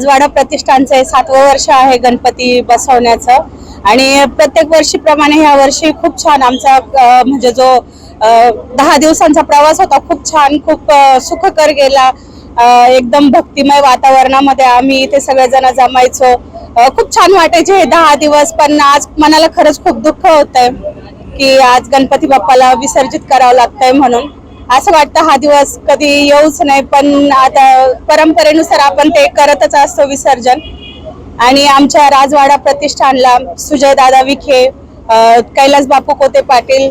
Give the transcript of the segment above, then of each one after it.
राजवाडा प्रतिष्ठानचं हे सातवं वर्ष आहे गणपती बसवण्याचं. आणि प्रत्येक वर्षीप्रमाणे ह्या वर्षी खूप छान आमचा म्हणजे जो दहा दिवसांचा प्रवास होता खूप छान खूप सुखकर गेला. एकदम भक्तिमय वातावरणामध्ये आम्ही इथे सगळेजण जमायचो. खूप छान वाटायचे हे दहा दिवस पण आज मनाला खरंच खूप दुःख होत आहे की आज गणपती बाप्पाला विसर्जित करावं लागतंय म्हणून. असं वाटतं हा दिवस कधी येऊच नाही पण आता परंपरेनुसार आपण ते करतच असतो विसर्जन. आणि आमच्या राजवाडा प्रतिष्ठानला सुजय दादा विखे कैलास बापू कोते पाटील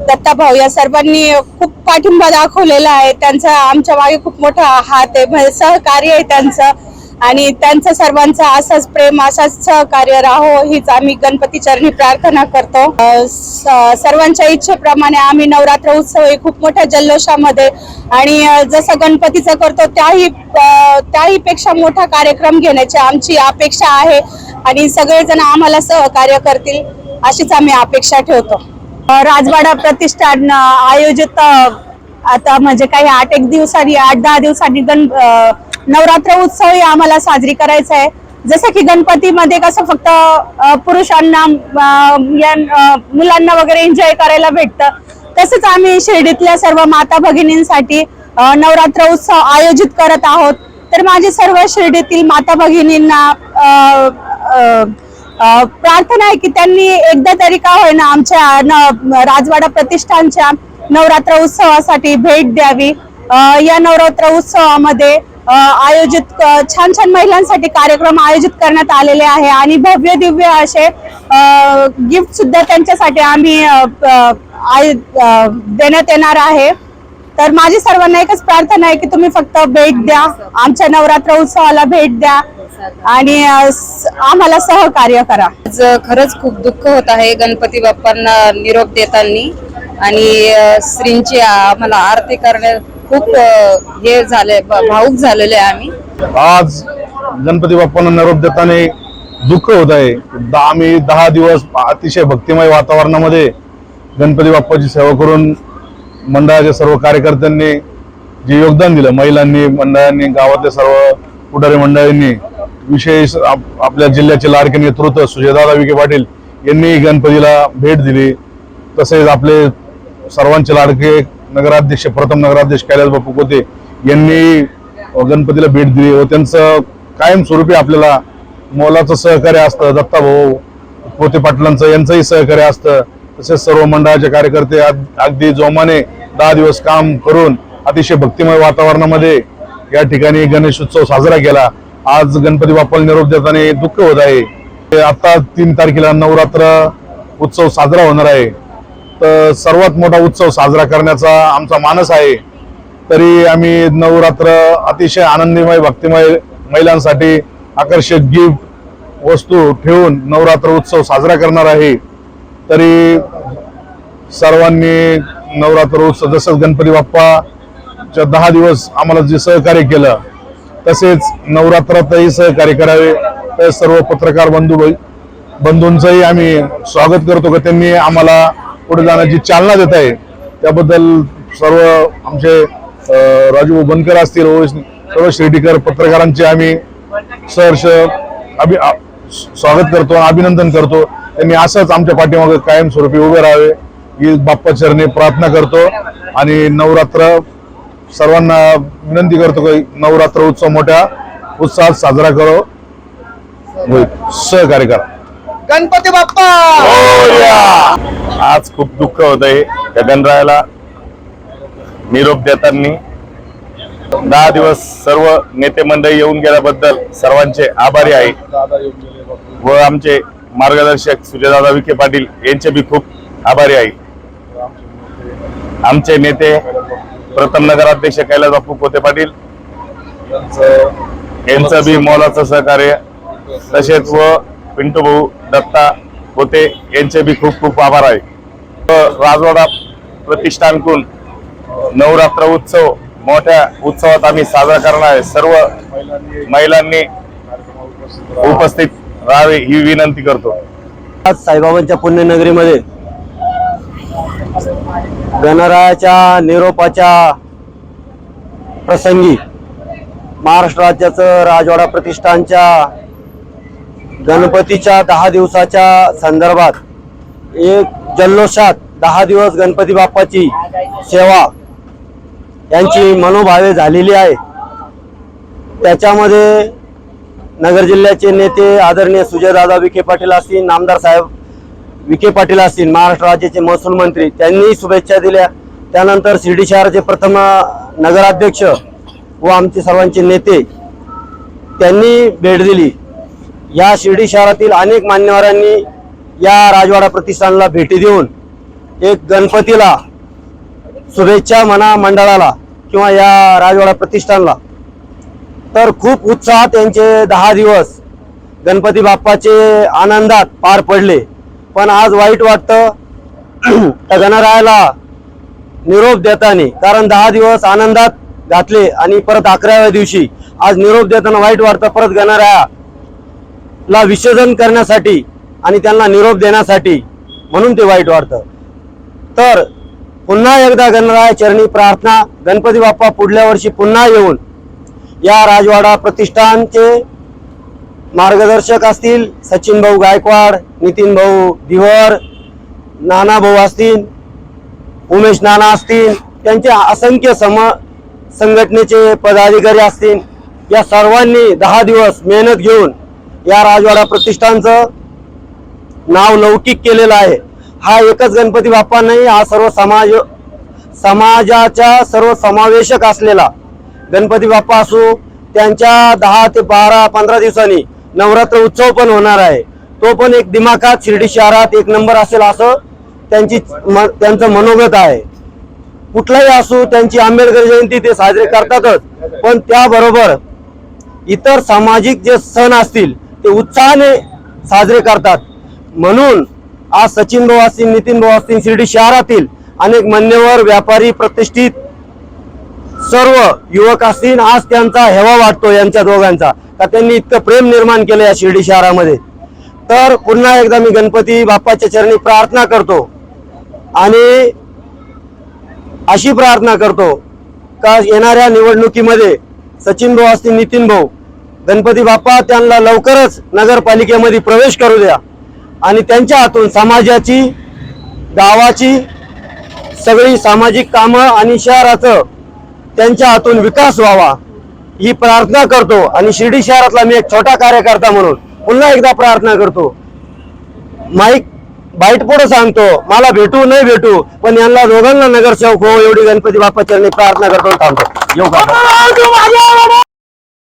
दत्ता भाऊ या सर्वांनी खूप पाठिंबा दाखवलेला आहे. त्यांचा आमच्या मागे खूप मोठा हात आहे. म्हणजे सहकार्य आहे त्यांचं. आणि त्यांचं सर्वांचं असंच प्रेम असंच सहकार्य राहो हीच आम्ही गणपती चरणी प्रार्थना करतो. सर्वांच्या इच्छेप्रमाणे आम्ही नवरात्र उत्सव हे खूप मोठ्या जल्लोषामध्ये आणि जसं गणपतीचं करतो त्याही त्याही पेक्षा मोठा कार्यक्रम घेण्याची आमची अपेक्षा आहे आणि सगळेजण आम्हाला सहकार्य करतील अशीच आम्ही अपेक्षा ठेवतो. राजवाडा प्रतिष्ठान आयोजित आता म्हणजे काही आठ एक दिवसांनी आठ दहा दिवसांनी गण नवरात्र उत्सव ही आम्हाला साजरी करायचा आहे. जसं की गणपतीमध्ये कसं फक्त पुरुषांना या- मुलांना वगैरे एन्जॉय करायला भेटतं. तसंच आम्ही शिर्डीतल्या सर्व माता भगिनींसाठी नवरात्र उत्सव आयोजित करत आहोत. तर माझे सर्व शिर्डीतील माता भगिनींना प्रार्थना आहे की त्यांनी एकदा तरी का होईना आमच्या न- राजवाडा प्रतिष्ठानच्या नवरात्र उत्सवासाठी भेट द्यावी. या नवरात्र उत्सवामध्ये आयोजित छान छान महिलांसाठी कार्यक्रम आयोजित करण्यात आलेले आहे आणि भव्य दिव्य असे गिफ्ट सुद्धा त्यांच्यासाठी आम्ही आय- देण्यात येणार आहे. तर माझी सर्वांना एकच प्रार्थना आहे की तुम्ही फक्त भेट द्या. आमच्या नवरात्र उत्सवाला भेट द्या आणि आम्हाला सहकार्य करा. आज खरंच खूप दुःख होत आहे गणपती बाप्पांना निरोप देताना आणि स्त्रींची श्रींची आम्हाला आरती करण्या खूप हे झाले भाऊक झालेले आम्ही. आज गणपती बाप्पांना निरोप देताना दुःख होत आहे. आम्ही दहा दिवस अतिशय भक्तिमय वातावरणामध्ये गणपती बाप्पाची सेवा करून मंडळाच्या सर्व कार्यकर्त्यांनी जे योगदान दिलं महिलांनी मंडळांनी गावातल्या सर्व पुढारी मंडळींनी विशेष आप- आपल्या जिल्ह्याचे लाडके नेतृत्व सुजयदादा विखे पाटील यांनी गणपतीला भेट दिली. तसेच आपले सर्वांचे लाडके नगराध्यक्ष प्रथम नगराध्यक्ष कैलास बापू कोते यांनी गणपतीला भेट दिली व त्यांचं कायमस्वरूपी आपल्याला मोलाचं सहकार्य असतं दत्ता भाऊ पोते पाटलांचं यांचंही सहकार्य असतं. तसेच सर्व मंडळाचे कार्यकर्ते अग- अगदी जोमाने दहा दिवस काम करून अतिशय भक्तिमय वातावरणामध्ये या ठिकाणी गणेश उत्सव साजरा केला. आज गणपती बाप्पाला निरोप देताना दुःख होत आहे. ते आता तीन तारखेला नवरात्र उत्सव साजरा होणार आहे. तर सर्वात मोठा उत्सव साजरा करण्याचा आमचा मानस आहे. तरी आम्ही नवरात्र अतिशय आनंदीमय भक्तिमय महिलांसाठी आकर्षक गिफ्ट वस्तू ठेवून नवरात्र उत्सव साजरा करणार आहे. तरी सर्वांनी नवरात्र उत्सव जसं गणपती बाप्पाच्या दहा दिवस आम्हाला जे सहकार्य केलं तसेच नवरात्रातही सहकार्य करावे. तर सर्व पत्रकार बंधू बंधूंचंही आम्ही स्वागत करतो का त्यांनी आम्हाला पुढे जाण्याची चालना देत आहे त्याबद्दल सर्व आमचे राजू बनकर असतील सर्व शिर्डीकर पत्रकारांचे आम्ही सहर्ष अभि स्वागत करतो अभिनंदन करतो. त्यांनी असंच आमच्या पाठीमागे कायमस्वरूपी उभे राहावे ही बाप्पा चरणी प्रार्थना करतो. आणि नवरात्र सर्वांना विनंती करतो की नवरात्र उत्सव मोठ्या उत्साहात साजरा करो. सहकार्य करा. गणपती बाप्पा! आज खूप दुःख होत आहे गगनरायला निरोप देताना दहा दिवस सर्व नेते मंडळी येऊन गेल्याबद्दल सर्वांचे आभारी आहे. व आमचे मार्गदर्शक सुजयदादा विखे पाटील यांचे बी खूप आभारी आहे. आमचे नेते प्रथम नगराध्यक्ष कैलास बापू कोते पाटील यांचं बी मोलाचं सहकार्य तसेच व पिंटू भाऊ दत्ता होते यांचे बी खूप खूप आभार आहे. राजवाडा प्रतिष्ठानकून नवरात्र उत्सव मोठ्या उत्सवात आम्ही साजरा करणार आहे. सर्व महिलांनी उपस्थित राहावे ही विनंती करतो. आज साईबाबांच्या पुण्यनगरीमध्ये गणरायाच्या निरोपाच्या प्रसंगी महाराष्ट्र राज्याचं राजवाडा प्रतिष्ठानच्या गणपतीच्या दहा दिवसाच्या संदर्भात एक जल्लोषात दहा दिवस गणपती बाप्पाची सेवा यांची मनोभावे झालेली आहे. त्याच्यामध्ये नगर जिल्ह्याचे नेते आदरणीय सुजयदादा विखे पाटील असतील नामदार साहेब विखे पाटील असतील महाराष्ट्र राज्याचे महसूल मंत्री त्यांनी शुभेच्छा दिल्या. त्यानंतर शिर्डी शहराचे प्रथम नगराध्यक्ष व आमचे सर्वांचे नेते त्यांनी भेट दिली. या शिर्डी शहरातील अनेक मान्यवरांनी या राजवाडा प्रतिष्ठानला भेटी देऊन एक गणपतीला शुभेच्छा म्हणा मंडळाला किंवा या राजवाडा प्रतिष्ठानला. तर खूप उत्साहात त्यांचे दहा दिवस गणपती बाप्पाचे आनंदात पार पडले. पण आज वाईट वाटतं त्या गणरायाला निरोप देताना कारण दहा दिवस आनंदात घातले आणि परत अकराव्या दिवशी आज निरोप देताना वाईट वाटतं परत गणरायाला विसर्जन करण्यासाठी आणि त्यांना निरोप देण्यासाठी म्हणून ते वाईट वाटतं तर पुन्हा एकदा गणराया चरणी प्रार्थना गणपती बाप्पा पुढल्या वर्षी पुन्हा येऊन या राजवाडा प्रतिष्ठानचे मार्गदर्शक असतील सचिन भाऊ गायकवाड नितीन भाऊ दिवर नाना भाऊ असतील उमेश नाना असतील त्यांचे असंख्य सम संघटनेचे पदाधिकारी असतील. या सर्वांनी दहा दिवस मेहनत घेऊन या राजवाडा प्रतिष्ठानचं नाव लौकिक केलेलं आहे. हा एकच गणपती बाप्पा नाही हा सर्व समाज समाजाच्या सर्व समावेशक असलेला गणपती बाप्पा असो त्यांच्या दहा ते बारा पंधरा दिवसांनी नवरात्र उत्सव पण होणार आहे. तो पण एक दिमाखात शिर्डी शहरात एक नंबर असेल असं त्यांची म- त्यांचं मनोगत आहे. कुठलाही असो त्यांची आंबेडकर जयंती ते साजरे करतातच. पण त्याबरोबर इतर सामाजिक जे सण असतील ते उत्साहाने साजरे करतात. म्हणून आज सचिन भाऊ असतील नितीन भाऊ असतील शिर्डी शहरातील अनेक मान्यवर व्यापारी प्रतिष्ठित सर्व युवक असतील आज त्यांचा हेवा वाटतो यांच्या दोघांचा. का त्यांनी इतकं प्रेम निर्माण केलं या शिर्डी शहरामध्ये? तर पुन्हा एकदा मी गणपती बाप्पाच्या चरणी प्रार्थना करतो. आणि अशी प्रार्थना करतो का येणाऱ्या निवडणुकीमध्ये सचिन भाऊ असतील नितीन भाऊ गणपती बाप्पा त्यांना लवकरच नगरपालिकेमध्ये प्रवेश करू द्या. आणि त्यांच्या हातून समाजाची गावाची सगळी सामाजिक कामं आणि शहराचं त्यांच्या हातून विकास व्हावा ही प्रार्थना करतो. आणि शिर्डी शहरातला मी एक छोटा कार्यकर्ता म्हणून पुन्हा एकदा प्रार्थना करतो. माईक बाईट पुढे सांगतो मला भेटू नाही भेटू पण यांना दोघांना नगरसेवक हो एवढी गणपती बाप्पाच्या प्रार्थना करतो थांबतो.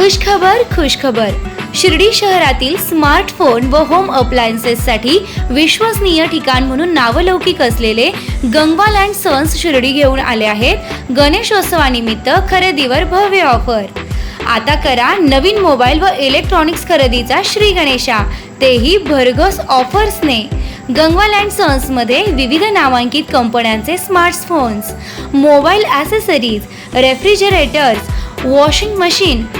खुशखबर खुशखबर. शिर्डी शहरातील स्मार्टफोन व होम अप्लायन्सेससाठी विश्वसनीय ठिकाण म्हणून नावलौकिक असलेले गंगवाल अँड सन्स शिर्डी घेऊन आले आहेत. गणेशोत्सवानिमित्त खरेदीवर भव्य ऑफर. आता करा नवीन मोबाईल व इलेक्ट्रॉनिक्स खरेदीचा श्री गणेशा. तेही भरघोस ऑफर्सने. गंगवाल अँड सन्समध्ये विविध नामांकित कंपन्यांचे smartphones mobile accessories refrigerators washing machine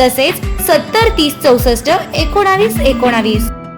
तसेच सत्तर तीस चौसष्ट एकोणावीस एकोणावीस.